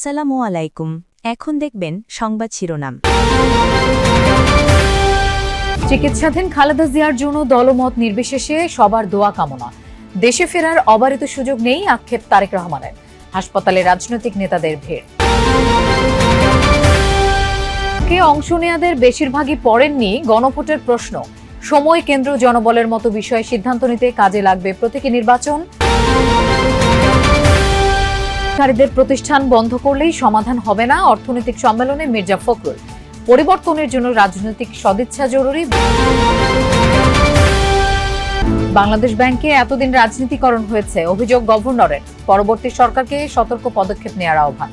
আসসালামু আলাইকুম। এখন দেখবেন সংবাদ শিরোনাম। চিকিৎসাধীন খালেদা জিয়ার জন্য দলমত নির্বিশেষে সবার দোয়া কামনা। দেশে ফেরার অবারিত সুযোগ নেই আক্ষেপ তারেক রহমানের। হাসপাতালে রাজনৈতিক নেতাদের ভিড়। কে অংশ নেয়াদের বেশিরভাগই পড়েননি গণভোটের প্রশ্ন। সময় কেন্দ্র জনবলের মতো বিষয়ে সিদ্ধান্ত নিতে কাজে লাগবে প্রতীকী নির্বাচন। কারীদের প্রতিষ্ঠান বন্ধ করলেই সমাধান হবে না, অর্থনৈতিক সম্মেলনে মির্জা ফখরুল। পরিবর্তনের জন্য রাজনৈতিক সদিচ্ছা জরুরি। বাংলাদেশ ব্যাংকে এতদিন রাজনীতিকরণ হয়েছে, অভিযোগ গভর্নরের। পরবর্তী সরকারকে সতর্ক পদক্ষেপ নেওয়ার আহ্বান।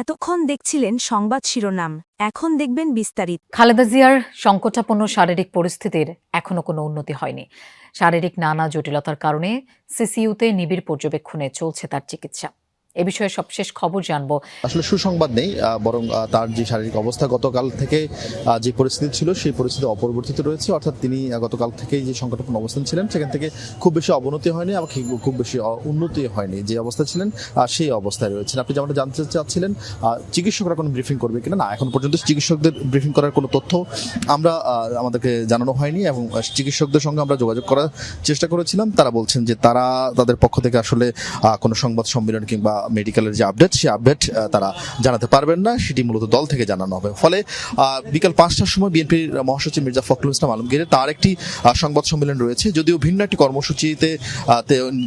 এতক্ষণ দেখছিলেন সংবাদ শিরোনাম, এখন দেখবেন বিস্তারিত। খালেদা জিয়ার সংকটাপন্ন শারীরিক পরিস্থিতির এখনও কোনো উন্নতি হয়নি। শারীরিক নানা জটিলতার কারণে সিসিইউতে নিবিড় পর্যবেক্ষণে চলছে তার চিকিৎসা। এ বিষয়ে সবশেষ খবর জানব। আসলে সুসংবাদ নেই বরং তার যে শারীরিক অবস্থা গতকাল থেকে যে পরিস্থিতি ছিল, সেই পরিস্থিতি অপরিবর্তিত রয়েছে। অর্থাৎ তিনি গতকাল থেকেই যে সংকটাপন্ন অবস্থান ছিলেন, সেখান থেকে খুব বেশি অবনতি হয়নি, আবার খুব- বেশি উন্নতি হয়নি। যে অবস্থা ছিলেন সেই অবস্থায় রয়েছেন। আপনি যেমনটা জানতে চাচ্ছিলেন চিকিৎসকরা কোনো ব্রিফিং করবে কিনা? না, এখন পর্যন্ত চিকিৎসকদের ব্রিফিং করার কোনো তথ্য আমরা আমাদেরকে জানানো হয়নি এবং চিকিৎসকদের সঙ্গে আমরা যোগাযোগ করার চেষ্টা করেছিলাম। তারা বলছেন যে তারা, তাদের পক্ষ থেকে আসলে কোনো সংবাদ সম্মেলন কিংবা মেডিকেলের যে আপডেট সেই আপডেট তারা জানাতে পারবেন না। সেটি মূলত দল থেকে জানানো হবে। ফলে বিকাল পাঁচটার সময় বিএনপির মহাসচিব মির্জা ফখরুল ইসলাম আলমগীরের তার একটি সংবাদ সম্মেলন রয়েছে। যদিও ভিন্ন একটি কর্মসূচিতে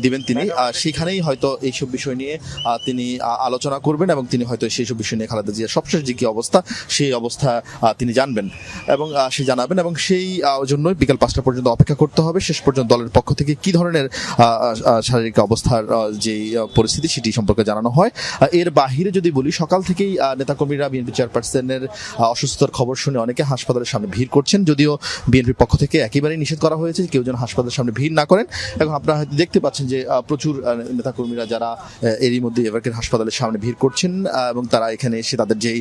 দিবেন তিনি। সেখানেই হয়তো এইসব বিষয় নিয়ে তিনি আলোচনা করবেন এবং তিনি হয়তো সেই সব বিষয় নিয়ে খালেদা জিয়ার সবশেষ যে কি অবস্থা, সেই অবস্থা তিনি জানবেন এবং সে জানাবেন এবং সেই জন্যই বিকাল পাঁচটা পর্যন্ত অপেক্ষা করতে হবে। শেষ পর্যন্ত দলের পক্ষ থেকে কি ধরনের শারীরিক অবস্থার যে পরিস্থিতি, সেটি সম্পর্কে জানানো হয়। এর বাহিরে যদি বলি, সকাল থেকেই নেতাকর্মীরা বিএনপি চেয়ারপারসনের অসুস্থতার খবর শুনে অনেকে হাসপাতালের সামনে ভিড় করছেন। যদিও বিএনপির পক্ষ থেকে একেবারেই নিষেধ করা হয়েছে কেউ যেন হাসপাতালের সামনে ভিড় না করেন। এবং আপনারা হয়তো দেখতে পাচ্ছেন যে প্রচুর নেতাকর্মীরা যারা এরই মধ্যে এভারকের হাসপাতালের সামনে ভিড় করছেন এবং তারা এখানে এসে তাদের যেই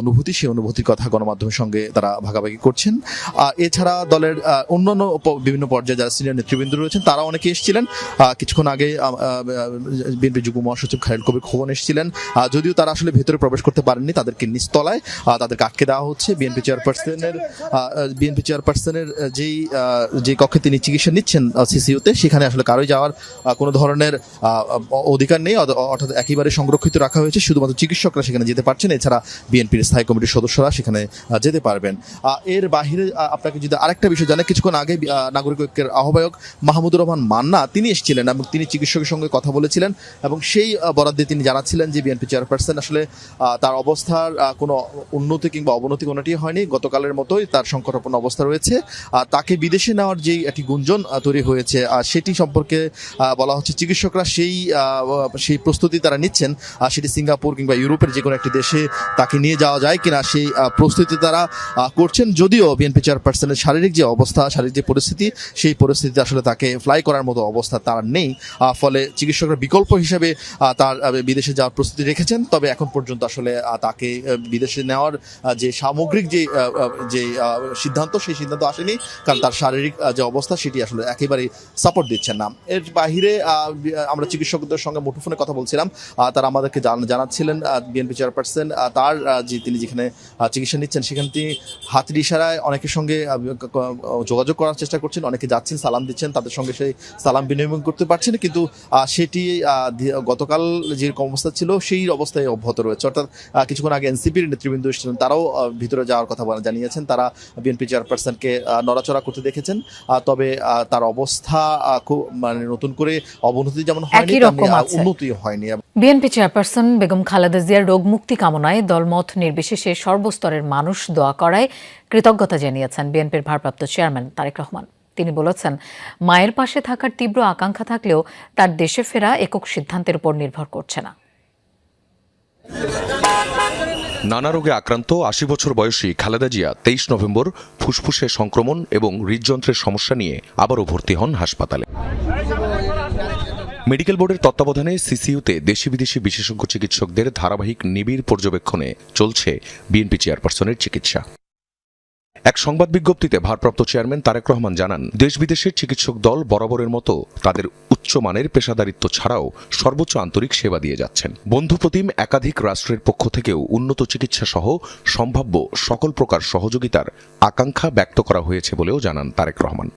অনুভূতি, সেই অনুভূতির কথা গণমাধ্যমের সঙ্গে তারা ভাগাভাগি করছেন। এছাড়া দলের অন্যান্য বিভিন্ন পর্যায়ে যারা সিনিয়র নেতৃবৃন্দ রয়েছেন, তারা অনেকে এসেছিলেন। কিছুক্ষণ আগে বিএনপি যুগ্ম মহাসচিব খায়রুল কবির খোকন এসেছিলেন যদিও তারা আসলে ভেতরে প্রবেশ করতে পারেননি, তাদেরকে নিচতলায় তাদেরকে আটকে দেওয়া হচ্ছে। বিএনপি চেয়ারপারসনের বিএনপি চেয়ারপারসনের যেই যে কক্ষে তিনি চিকিৎসা নিচ্ছেন সিসিউতে সেখানে আসলে কারোই যাওয়ার কোনো ধরনের অধিকার নেই। অর্থাৎ একেবারে সংরক্ষিত রাখা হয়েছে। শুধুমাত্র চিকিৎসকরা সেখানে যেতে পারছেন। এছাড়া বিএনপির স্থায়ী কমিটির সদস্যরা সেখানে যেতে পারবেন। এর বাহিরে আপনাকে যদি আরেকটা বিষয় জানে কিছুক্ষণ আগে নাগরিক ঐক্যের আহ্বায়ক মাহমুদুর রহমান মান্না, তিনি এসেছিলেন এবং তিনি চিকিৎসকের সঙ্গে কথা বলেছিলেন এবং সেই আহ, বরাদ্দে তিনি জানাচ্ছিলেন যে বিএনপি চেয়ারপারসন। আসলে তার অবস্থার কোনো উন্নতি কিংবা অবনতি কোনোটি হয়নি। গতকালের মতোই তার সংকটাপন্ন অবস্থা রয়েছে। তাকে বিদেশে নেওয়ার যে একটি গুঞ্জন তৈরি হয়েছে সেটি সম্পর্কে বলা হচ্ছে চিকিৎসকরা সেই সেই প্রস্তুতি তারা নিচ্ছেন। সেটি সিঙ্গাপুর কিংবা ইউরোপের যে কোনো একটি দেশে তাকে নিয়ে যাওয়া যায় কিনা সেই প্রস্তুতি তারা করছেন। যদিও বিএনপি চেয়ারপারসনের শারীরিক যে অবস্থা শারীরিক যে পরিস্থিতি সেই পরিস্থিতিতে আসলে তাকে ফ্লাই করার মতো অবস্থা তার নেই। ফলে চিকিৎসকরা বিকল্প হিসেবে আহ, তার বিদেশে যাওয়ার প্রস্তুতি রেখেছেন, তবে এখন পর্যন্ত আসলে তাকে বিদেশে নেওয়ার যে সামগ্রিক যে যে সিদ্ধান্ত, সেই সিদ্ধান্ত আসেনি। কারণ তার শারীরিক যে অবস্থা, সেটি আসলে একেবারেই সাপোর্ট দিচ্ছেন না। এর বাহিরে আমরা চিকিৎসকদের সঙ্গে মুঠোফোনে কথা বলছিলাম। তারা আমাদেরকে জান- জানাচ্ছিলেন বিএনপি চেয়ারপারসন তার যে তিনি যেখানে চিকিৎসা নিচ্ছেন, সেখানে তিনি হাতের ইশারায় অনেকের সঙ্গে যোগাযোগ করার চেষ্টা করছেন। অনেকে যাচ্ছেন, সালাম দিচ্ছেন, তাদের সঙ্গে সেই সালাম বিনিময় করতে পারছেন। কিন্তু সেটি গতকাল যে অবস্থা ছিল সেই অবস্থায় অব্যাহত রয়েছে। অর্থাৎ কিছুক্ষণ আগে এনসিপির নেতৃবৃন্দ এসেছিলেন তারাও ভিতরে যাওয়ার কথা বলা- জানিয়েছেন। তারা বিএনপি চেয়ারপারসনকে নড়াচড়া করতে দেখেছেন। তবে তার অবস্থা খুব মানে নতুন করে অবনতি যেমন হয়নি। উন্নতি হয়নি। বিএনপি চেয়ারপারসন বেগম খালেদা জিয়ার রোগ মুক্তি কামনায় দলমত নির্বিশেষে সর্বস্তরের মানুষ দোয়া করায় কৃতজ্ঞতা জানিয়েছেন বিএনপির ভারপ্রাপ্ত চেয়ারম্যান তারেক রহমান। তিনি বলেছেন, মায়ের পাশে থাকার তীব্র আকাঙ্ক্ষা থাকলেও তার দেশে ফেরা একক সিদ্ধান্তের উপর নির্ভর করছে না। নানা রোগে আক্রান্ত, আশি বছর বয়সী খালেদা জিয়া তেইশ নভেম্বর ফুসফুসে সংক্রমণ এবং হৃদযন্ত্রের সমস্যা নিয়ে আবারও ভর্তি হন হাসপাতালে। মেডিকেল বোর্ডের তত্ত্বাবধানে সিসিইউতে দেশি বিদেশি বিশেষজ্ঞ চিকিৎসকদের ধারাবাহিক নিবিড় পর্যবেক্ষণে চলছে বিএনপি চেয়ারপারসনের চিকিৎসা। এক সংবাদ বিজ্ঞপ্তিতে ভারপ্রাপ্ত চেয়ারম্যান তারেক রহমান জানান দেশ বিদেশের চিকিৎসক দল বরাবরের মতো তাদের উচ্চমানের পেশাদারিত্ব ছাড়াও সর্বোচ্চ আন্তরিক সেবা দিয়ে যাচ্ছেন। বন্ধুপ্রতিম একাধিক রাষ্ট্রের পক্ষ থেকেও উন্নত চিকিৎসা সহ সম্ভাব্য সকল প্রকার সহযোগিতার আকাঙ্ক্ষা ব্যক্ত করা হয়েছে বলেও জানান তারেক রহমান।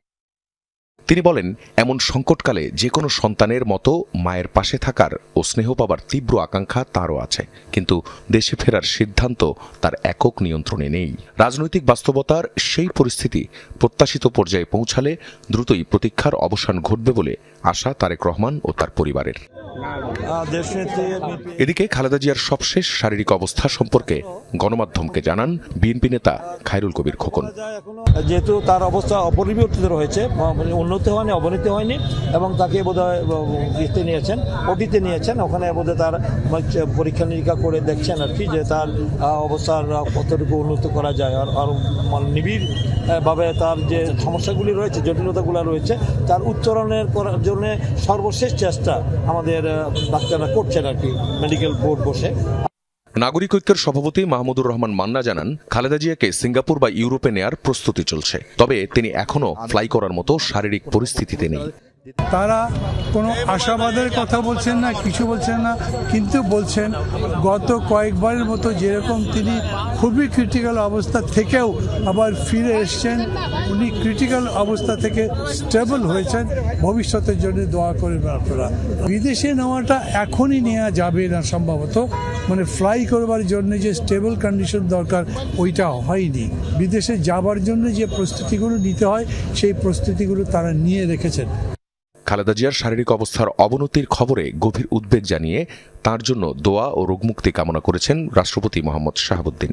তিনি বলেন, এমন সংকটকালে যে কোনো সন্তানের মতো মায়ের পাশে থাকার ও স্নেহ পাবার তীব্র আকাঙ্ক্ষা তারও আছে। কিন্তু দেশে ফেরার সিদ্ধান্ত তার একক নিয়ন্ত্রণে নেই। রাজনৈতিক বাস্তবতার সেই পরিস্থিতি প্রত্যাশিত পর্যায়ে পৌঁছালে দ্রুতই প্রতীক্ষার অবসান ঘটবে বলে আশা তারেক রহমান ও তার পরিবারের। এদিকে খালেদা জিয়ার সবশেষ শারীরিক অবস্থা সম্পর্কে গণমাধ্যমকে জানান বিএনপি নেতা খায়রুল কবির খোকন। যেহেতু তার অবস্থা অপরিবর্তিত রয়েছে উন্নতি হয়নি অবনতি হয়নি এবং তাকে বোধহয় ইতে নিয়েছেন ওটিতে নিয়েছেন ওখানে বোধহয় তার পরীক্ষা নিরীক্ষা করে দেখছেন আর কি যে তার অবস্থার কতটুকু উন্নত করা যায় আর আর মানে নিবিড় ভাবে তার যে সমস্যাগুলি রয়েছে জটিলতাগুলো রয়েছে তার উত্তরণের করার জন্য সর্বশেষ চেষ্টা আমাদের আহ, ডাক্তাররা করছেন আর কি মেডিকেল বোর্ড বসে। নাগরিক ঐক্যের সভাপতি মাহমুদুর রহমান মান্না জানান খালেদা জিয়াকে সিঙ্গাপুর বা ইউরোপে নেয়ার প্রস্তুতি চলছে। তবে তিনি এখনও ফ্লাই করার মতো শারীরিক পরিস্থিতিতে নেই। তারা কোনো আশাবাদের কথা বলছেন না, কিছু বলছেন না, কিন্তু বলছেন গত কয়েকবারের মতো যেরকম তিনি খুবই ক্রিটিক্যাল অবস্থা থেকেও আবার ফিরে এসছেন, উনি ক্রিটিক্যাল অবস্থা থেকে স্টেবল হয়েছেন। ভবিষ্যতের জন্য দোয়া করবেন আপনারা। বিদেশে নেওয়াটা এখনই নেওয়া যাবে না সম্ভবত মানে ফ্লাই করবার জন্য যে স্টেবল কন্ডিশন দরকার, ওইটা হয়নি। বিদেশে যাবার জন্য যে প্রস্তুতিগুলো নিতে হয়, সেই প্রস্তুতিগুলো তারা নিয়ে রেখেছেন। খালেদা জিয়ার শারীরিক অবস্থার অবনতির খবরে গভীর উদ্বেগ জানিয়ে তার জন্য দোয়া ও রোগমুক্তি কামনা করেছেন রাষ্ট্রপতি মোহাম্মদ শাহাবুদ্দিন।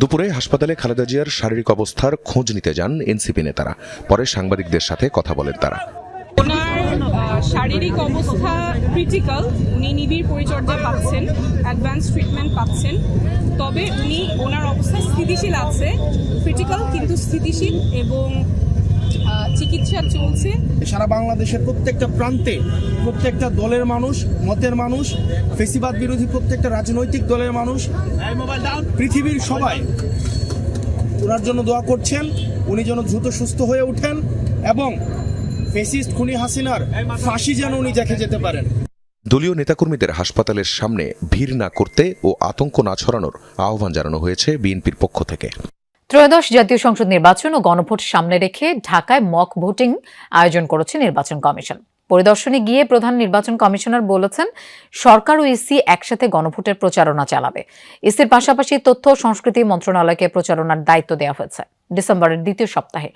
দুপুরে হাসপাতালে খালেদা জিয়ার শারীরিক অবস্থার খোঁজ নিতে যান এনসিপি নেতারা। পরে সাংবাদিকদের সাথে কথা বলেন তারা। শারীরিক অবস্থা ক্রিটিক্যাল উনি নিবিড় পরিচর্যা পাচ্ছেন অ্যাডভান্স ট্রিটমেন্ট পাচ্ছেন। তবে উনি ওনার অবস্থা স্থিতিশীল আছে ক্রিটিক্যাল কিন্তু স্থিতিশীল এবং চিকিৎসা চলছে। সারা বাংলাদেশের প্রত্যেকটা প্রান্তে প্রত্যেকটা দলের মানুষ মতের মানুষ ফেসিবাদ বিরোধী প্রত্যেকটা রাজনৈতিক দলের মানুষ পৃথিবীর সবাই ওনার জন্য দোয়া করছেন উনি যেন দ্রুত সুস্থ হয়ে ওঠেন এবং ফেসিস্ট খুনি হাসিনার ফাঁসি যেন উনি দেখে যেতে পারেন। দলীয় নেতাকর্মীদের হাসপাতালের সামনে ভিড় না করতে ও আতঙ্ক না ছড়ানোর আহ্বান জানানো হয়েছে বিএনপির পক্ষ থেকে। ত্রয়োদশ জাতীয় সংসদ নির্বাচন ও গণভোট সামনে রেখে ঢাকায় মক ভোটিং আয়োজন করেছে নির্বাচন কমিশন। পরিদর্শনে গিয়ে প্রধান নির্বাচন কমিশনার বলেছেন, সরকার ও ইসি একসাথে গণভোটের প্রচারণা চালাবে। ইসির পাশাপাশি তথ্য সংস্কৃতি মন্ত্রণালয়কে প্রচারণার দায়িত্ব দেওয়া হয়েছে ডিসেম্বরের দ্বিতীয় সপ্তাহে।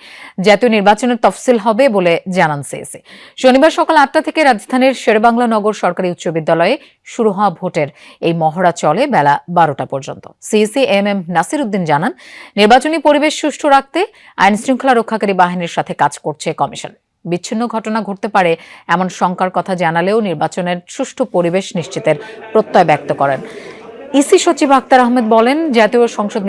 জাতীয় নির্বাচনের তফসিল হবে বলে জানান সিএসি। শনিবার সকাল আটটা থেকে রাজধানীর শেরেবাংলা নগর সরকারি উচ্চ বিদ্যালয়ে শুরু হওয়া ভোটের এই মহড়া চলে বেলা বারোটা পর্যন্ত। CSE M M Nasir Uddin জানান, নির্বাচনী পরিবেশ সুষ্ঠু রাখতে আইন শৃঙ্খলা রক্ষাকারী বাহিনীর সাথে কাজ করছে কমিশন। বিচ্ছিন্ন ঘটনা ঘটতে পারে এমন শঙ্কার কথা জানালেও নির্বাচনের সুষ্ঠু পরিবেশ নিশ্চিতের প্রত্যয় ব্যক্ত করেন। ইসি সচিব আক্তার আহমেদ বলেন, জাতীয় সংসদ